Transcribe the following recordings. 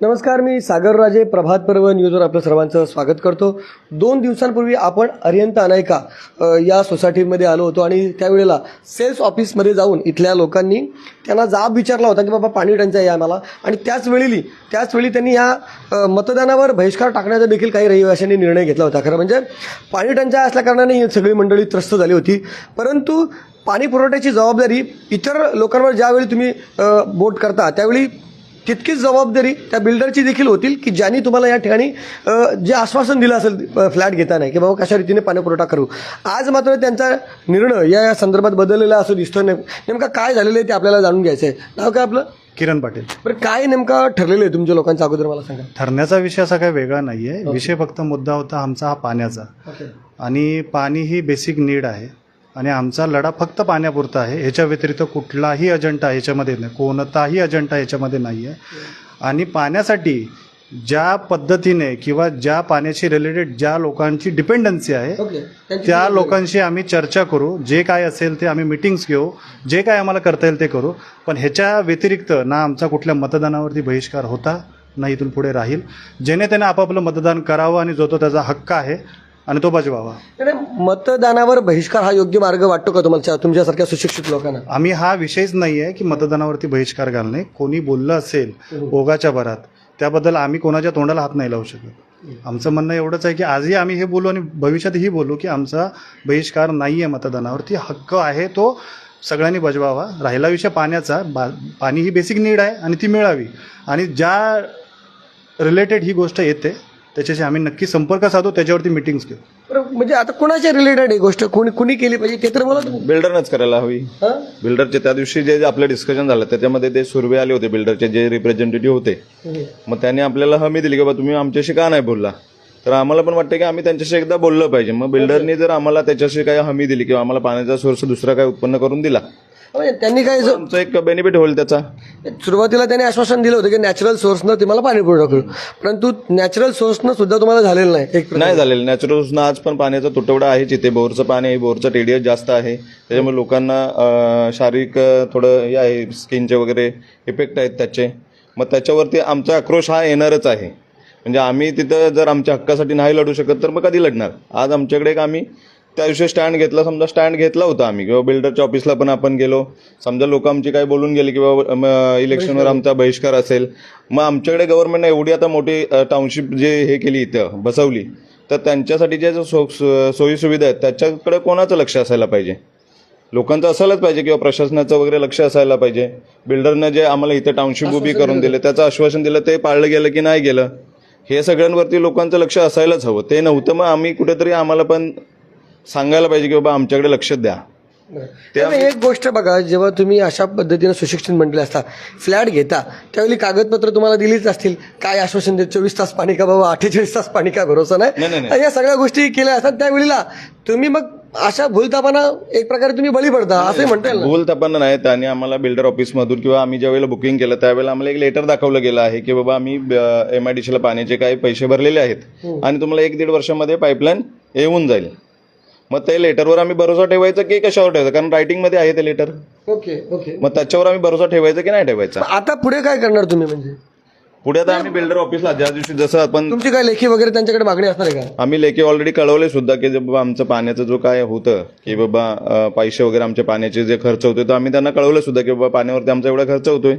नमस्कार मी सागर राजे प्रभात पर्व न्यूजवर आपलं सर्वांचं स्वागत करतो. दोन दिवसांपूर्वी आपण अर्यंत अनायका या सोसायटीमध्ये आलो होतो आणि त्यावेळेला सेल्स ऑफिसमध्ये जाऊन इथल्या लोकांनी त्यांना जाब विचारला होता की बाबा पाणी टंचाई आहे आम्हाला. आणि त्याच वेळी त्याच वेळी त्यांनी या मतदानावर बहिष्कार टाकण्याचा देखील काही रहिवाशांनी निर्णय घेतला होता. खरं म्हणजे पाणी टंचाई असल्याकारणाने ही सगळी मंडळी त्रस्त झाली होती. परंतु पाणी पुरवठ्याची जबाबदारी इतर लोकांवर ज्यावेळी तुम्ही बोट करता त्यावेळी तितकीच जबाबदारी त्या बिल्डरची देखील होतील की ज्यांनी तुम्हाला या ठिकाणी जे आश्वासन दिलं असेल फ्लॅट घेताना की बाबा कशा रीतीने पाणी पुरवठा करू. आज मात्र त्यांचा निर्णय या या संदर्भात बदललेला असं दिसतो नेम नेमका काय झालेलं आहे ते आपल्याला जाणून घ्यायचं आहे. नाव काय आपलं? किरण पाटील. बरं काय नेमका ठरलेलं आहे तुमच्या लोकांच्या अगोदर मला सांगा. ठरण्याचा विषय असा काही वेगळा नाही आहे विषय फक्त मुद्दा होता आमचा हा पाण्याचा. आणि पाणी ही बेसिक नीड आहे. आणि आमचा लढा फक्त पाण्यापुरता आहे. ह्याच्या व्यतिरिक्त कुठलाही अजेंडा ह्याच्यामध्ये नाही. कोणताही अजेंडा ह्याच्यामध्ये नाही आहे. आणि पाण्यासाठी ज्या पद्धतीने किंवा ज्या पाण्याशी रिलेटेड ज्या लोकांची डिपेंडन्सी आहे त्या लोकांशी आम्ही चर्चा करू. जे काय असेल ते आम्ही मिटिंग्स घेऊ. जे काय आम्हाला करता येईल ते करू. पण ह्याच्या व्यतिरिक्त ना आमचा कुठल्या मतदानावरती बहिष्कार होता ना इथून पुढे राहील. जेणे त्याने आपापलं मतदान करावं आणि जो तो त्याचा हक्क आहे आणि तो बजवावा मतदानावर बहिष्कार हा योग्य मार्ग वाटतो का तुम्हाला? तुमच्यासारख्या सुशिक्षित लोकांना? आम्ही हा विषयच नाही आहे की मतदानावरती बहिष्कार घालणे. कोणी बोललं असेल ओघाच्या भरात त्याबद्दल आम्ही कोणाच्या तोंडाला हात नाही लावू शकत. आमचं म्हणणं एवढंच आहे की आजही आम्ही हे बोलू आणि भविष्यातही बोलू की आमचा बहिष्कार नाही आहे मतदानावरती. हक्क आहे तो सगळ्यांनी बजवावा. राहिला विषय पाण्याचा. बा पाणी ही बेसिक नीड आहे आणि ती मिळावी. आणि ज्या रिलेटेड ही गोष्ट येते त्याच्याशी आम्ही नक्की संपर्क साधू त्याच्यावरती मिटिंग्स घेऊ. बरं, म्हणजे आता कोणाच्या रिलेटेड ही गोष्ट? कोणी कुणी केली पाहिजे? ते तर बोला तुम्ही. बिल्डरनंच करायला हवी. हां? बिल्डरचे त्या दिवशी जे जे आपलं डिस्कशन झालं त्याच्यामध्ये ते सुर्वे आले होते बिल्डरचे जे रिप्रेझेंटेटिव्ह होते. मग त्यांनी आपल्याला हमी दिली की बा तुम्ही आमच्याशी का नाही बोलला? तर आम्हाला पण वाटतं की आम्ही त्यांच्याशी एकदा बोललं पाहिजे. मग बिल्डरनी जर आम्हाला त्याच्याशी काही हमी दिली किंवा आम्हाला पाण्याचा सोर्स दुसरा काय उत्पन्न करून दिला म्हणजे त्यांनी काय जो- एक बेनिफिट होईल त्याचा. सुरुवातीला त्याने आश्वासन दिलं होतं की नॅचरल सोर्सनं तुम्हाला पाणी पुरवठा करू. परंतु नॅचरल सोर्सनं सुद्धा तुम्हाला झालेलं नाही एक नाही झालेलं. नॅचरल आज पण पाण्याचा तुटवडा आहेच इथे. बोरचं पाणी आहे बोरचं टीडीएस जास्त आहे. त्याच्यामुळे लोकांना अं, शारीरिक अं, थोडं हे आहे स्किनचे वगैरे इफेक्ट आहेत त्याचे. मग त्याच्यावरती आमचा आक्रोश हा येणारच आहे. म्हणजे आम्ही तिथं जर आमच्या हक्कासाठी नाही लढू शकत तर मग कधी लढणार? आज आमच्याकडे एक आम्ही त्या दिवशी स्टँड घेतला समजा स्टँड घेतला होता आम्ही किंवा बिल्डरच्या ऑफिसला पण आपण गेलो. समजा लोक आमची काय बोलून गेली किंवा इलेक्शनवर आमचा बहिष्कार असेल. मग आमच्याकडे गव्हर्नमेंटने एवढी आता मोठी टाउनशिप जे हे केली इथं बसवली. तर त्यांच्यासाठी ज्या सो- सोयीसुविधा आहेत त्याच्याकडे कोणाचं लक्ष असायला पाहिजे? लोकांचं असायलाच पाहिजे किंवा प्रशासनाचं वगैरे लक्ष असायला पाहिजे? बिल्डरनं जे आम्हाला इथं टाउनशिप उभी करून दिलं त्याचं आश्वासन दिलं ते पाळलं गेलं की नाही गेलं? हे सगळ्यांवरती लोकांचं लक्ष असायलाच हवं. ते नव्हतं मग आम्ही कुठेतरी आम्हाला पण सांगायला पाहिजे की बाबा आमच्याकडे लक्ष द्या. तर एक गोष्ट बघा जेव्हा तुम्ही अशा पद्धतीने सुशिक्षित म्हटले असता फ्लॅट घेता त्यावेळी कागदपत्र तुम्हाला दिलीच असतील. काय आश्वासन देत चोवीस तास पाणी का बाबा अठ्ठेचाळीस तास पाणी का भरोसा नाही, या सगळ्या गोष्टी केल्या असतात त्यावेळीला. तुम्ही मग अशा भूलतापाना एक प्रकारे तुम्ही बळी पडता असंही म्हणता येईल ना? भूल तपांना नाही त्यांनी आम्हाला बिल्डर ऑफिसमधून किंवा आम्ही ज्यावेळेला बुकिंग केलं त्यावेळेला आम्हाला एक लेटर दाखवलं गेलं आहे की बाबा आम्ही एम आय डी सीला पाण्याचे काही पैसे भरलेले आहेत. आणि तुम्हाला एक दीड वर्षामध्ये पाईपलाईन येऊन जाईल. मग ते लेटरवर आम्ही भरोसा ठेवायचा की कशावर ठेवायचं? कारण रायटिंगमध्ये आहे ते लेटर ओके ओके. मग त्याच्यावर आम्ही भरोसा ठेवायचा की नाही ठेवायचा? आता पुढे काय करणार तुम्ही म्हणजे? पुढे आता आम्ही बिल्डर ऑफिसला ज्या दिवशी जसं आपण तुमची काय लेखी वगैरे त्यांच्याकडे मागणी असणार आहे का? आम्ही लेखी ऑलरेडी कळवले सुद्धा की जे बाबा आमचं पाण्याचं जो काय होतं की बाबा अं, पैसे वगैरे आमच्या पाण्याचे जे खर्च होते तर आम्ही त्यांना कळवलं सुद्धा की बाबा पाण्यावरती आमचा एवढा खर्च होतोय.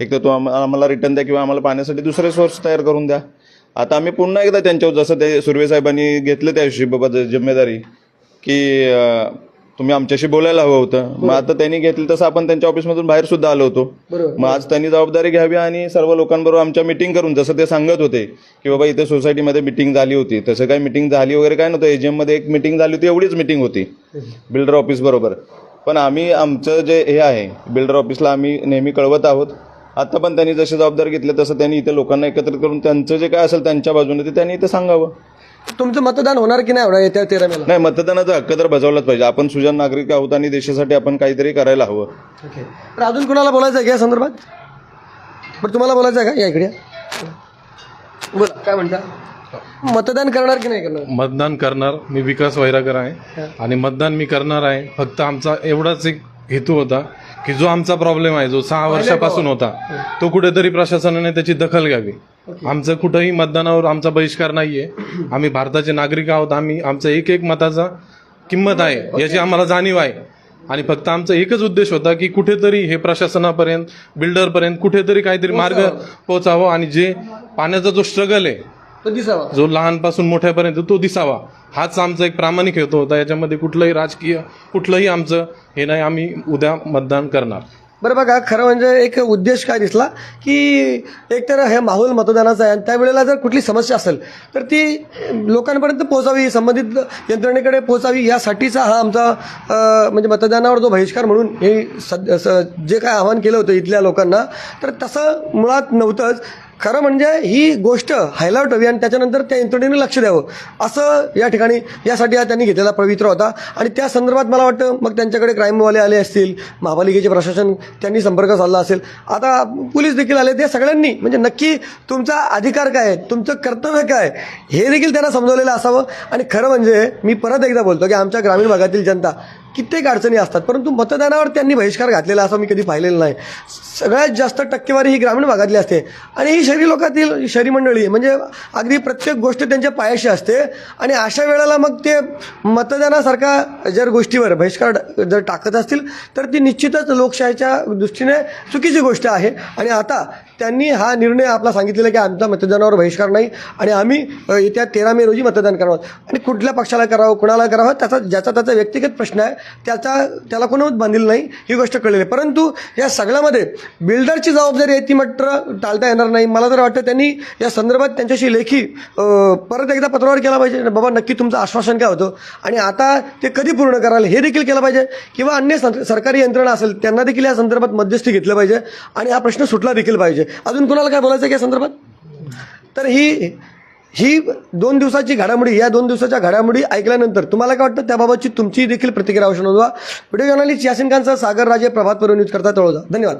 एक तर तो आम- आम्हाला रिटर्न द्या किंवा आम्हाला पाण्यासाठी दुसरे सोर्स तयार करून द्या. आता आम्ही पुन्हा एकदा त्यांच्यावर जसं ते सुर्वे साहेबांनी घेतलं त्या दिवशी बाबा ज- जिम्मेदारी की तुम्ही आमच्याशी बोलायला हवं होतं. मग आता त्यांनी घेतलं तसं आपण त्यांच्या ऑफिसमधून बाहेर सुद्धा आलो होतो. मग आज त्यांनी जबाबदारी घ्यावी आणि सर्व लोकांबरोबर आमच्या मिटिंग करून जसं ते सांगत होते की बाबा इथे सोसायटीमध्ये मिटिंग झाली होती. तसं काही मिटिंग झाली वगैरे काय नव्हतं. एजीएममध्ये एक मिटिंग झाली होती एवढीच मिटिंग होती. बिल्डर ऑफिस बरोबर. पण आम्ही आमचं जे हे आहे बिल्डर ऑफिसला आम्ही नेहमी कळवत आहोत. आता पण त्यांनी जसे जबाबदारी घेतले तसं त्यांनी इथे लोकांना एकत्रित करून त्यांचं जे काय असेल त्यांच्या बाजूने ते त्यांनी इथे सांगावं. तुमचं मतदान होणार की नाही होणार येत्या तेरा मेला नाही मतदानाचा हक्क तर बजावलाच पाहिजे. आपण सुजान नागरिक आहोत आणि देशासाठी आपण काहीतरी करायला हवं. ओके तर अजून कोणाला बोलायचं आहे का या संदर्भात? बरं तुम्हाला बोलायचं आहे का? या इकडे या. बोला काय म्हणता? मतदान करणार की नाही करणार? मतदान करणार. मी विकास वैरागर आहे. आणि मतदान मी करणार आहे. फक्त आमचा एवढाच एक हेतू होता की जो आमचा प्रॉब्लेम आहे जो सहा वर्षापासून होता तो कुठेतरी प्रशासनाने त्याची दखल घ्यावी. आमचं कुठंही मतदानावर आमचा बहिष्कार नाहीये. आम्ही भारताचे नागरिक आहोत. आम्ही आमचा एक एक मताचा किंमत आहे याची आम्हाला जाणीव आहे. आणि फक्त आमचा एकच उद्देश होता की कुठेतरी हे प्रशासनापर्यंत बिल्डरपर्यंत कुठेतरी काहीतरी मार्ग पोचावं आणि जे पाण्याचा जो स्ट्रगल आहे तो दिसावा. जो लहानपासून मोठ्यापर्यंत तो दिसावा. हाच आमचा एक प्रामाणिक हेतू होता. याच्यामध्ये कुठलंही राजकीय कुठलंही आमचं हे नाही आम्ही उद्या मतदान करणार. बरं बघा खरं म्हणजे एक उद्देश काय दिसला? की एकतर हे माहोल मतदानाचा आहे आणि त्यावेळेला जर कुठली समस्या असेल तर ती लोकांपर्यंत पोहोचावी संबंधित यंत्रणेकडे पोहोचावी यासाठीचा हा आमचा म्हणजे मतदानावर जो बहिष्कार म्हणून हे सद जे काय आवाहन केलं होतं इथल्या लोकांना तर तसं मुळात नव्हतंच. खरं म्हणजे ही गोष्ट हायलाईट हवी आणि त्याच्यानंतर त्या यंत्रणेने लक्ष द्यावं. असं या ठिकाणी यासाठी हा त्यांनी घेतलेला पवित्र होता. आणि त्या संदर्भात मला वाटतं मग त्यांच्याकडे क्राईमवाले आले असतील महापालिकेचे प्रशासन त्यांनी संपर्क साधला असेल. आता पोलीस देखील आले ते सगळ्यांनी म्हणजे नक्की तुमचा अधिकार काय आहे? तुमचं कर्तव्य काय हे देखील त्यांना समजवलेलं असावं. आणि खरं म्हणजे मी परत एकदा बोलतो की आमच्या ग्रामीण भागातील जनता कित्येक अडचणी असतात परंतु मतदानावर त्यांनी बहिष्कार घातलेला असं मी कधी पाहिलेलं नाही. सगळ्यात जास्त टक्केवारी ही ग्रामीण भागातली असते. आणि ही शहरी लोकातील शहरी मंडळी म्हणजे अगदी प्रत्येक गोष्ट त्यांच्या पायाशी असते. आणि अशा वेळेला मग ते मतदानासारखा जर गोष्टीवर बहिष्कार जर टाकत असतील तर ती निश्चितच लोकशाहीच्या दृष्टीने चुकीची गोष्ट आहे. आणि आता त्यांनी हा निर्णय आपला सांगितलेला की आमचा मतदानावर बहिष्कार नाही आणि आम्ही येत्या तेरा मे रोजी मतदान करावं आणि कुठल्या पक्षाला करावं कुणाला करावं त्याचा ज्याचा त्याचा व्यक्तिगत प्रश्न आहे त्याचा त्याला कोणच बांधील नाही ही गोष्ट कळलेली आहे. परंतु या सगळ्यामध्ये बिल्डरची जबाबदारी आहे ती मात्र टाळता येणार नाही. मला तर वाटतं त्यांनी या संदर्भात त्यांच्याशी लेखी परत एकदा पत्रावर केला पाहिजे. बाबा नक्की तुमचं आश्वासन काय होतं? आणि आता ते कधी पूर्ण कराल हे देखील केलं पाहिजे? किंवा अन्य सरकारी यंत्रणा असेल त्यांना देखील या संदर्भात मध्यस्थी घेतलं पाहिजे. आणि हा प्रश्न सुटला देखील पाहिजे. अजून कुणाला काय बोलायचं आहे या संदर्भात? तर ही ही दोन दिवसाची घडामोडी या दोन दिवसाच्या घडामोडी ऐकल्यानंतर तुम्हाला काय वाटतं? त्याबाबतची तुमची देखील प्रतिक्रिया आवश्यक नोंदवा. व्हिडिओ जर्नलिस्ट यासिन खानचा सागर राजे प्रभात पर्व न्यूज करता तळोजा. धन्यवाद.